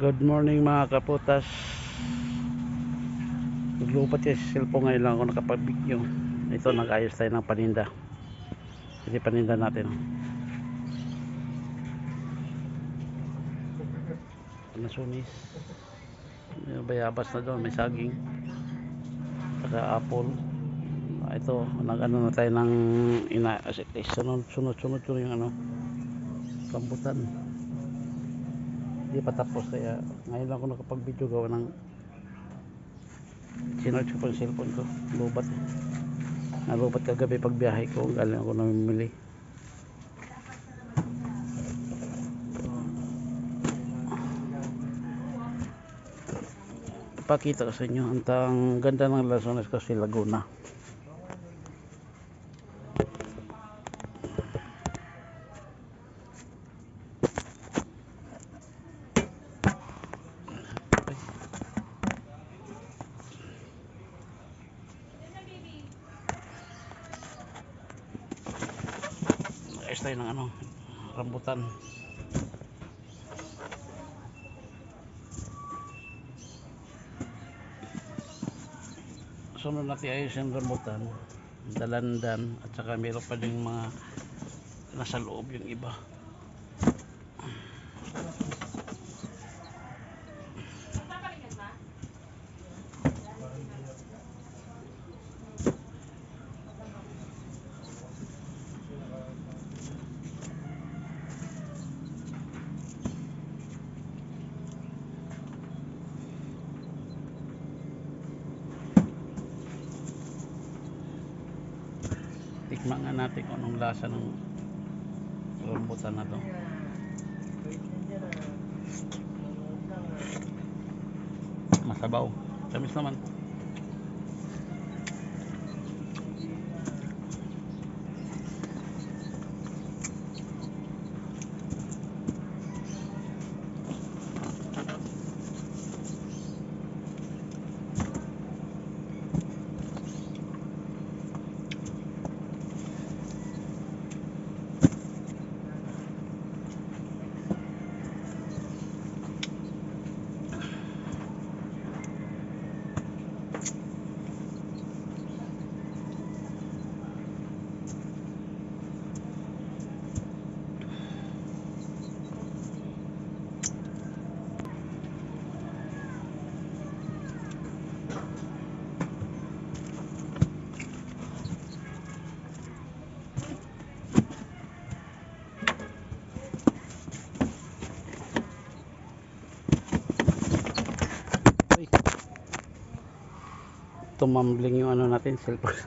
Good morning mga kaputas. Naglupat sa cellphone ngayon lang ako nakapag-video. Ito nag-ayos tayo ng paninda. Hindi paninda natin. Nasunis May bayabas na doon, may saging. Saka apple. Ito, nag-ano na tayo ng ina sunod sunod sunod sunod yung ano rambutan hindi pa tapos kaya ngayon lang ako nakapag video gawa ng sinarch ko pa yung cellphone ko. Lubat eh. Nalubat kagabi pag biyahe ko galing ako namimili. Ipakita ko sa inyo ang ganda ng Lasones kasi Laguna ayos tayo ng ano rambutan. Sunod natin ayos yung rambutan dalandan at saka meron pa din mga nasa loob yung iba tikman nga natin kung anong lasa ng rambutan na to. Masabaw. Tamis naman tumambling yung ano natin cellphone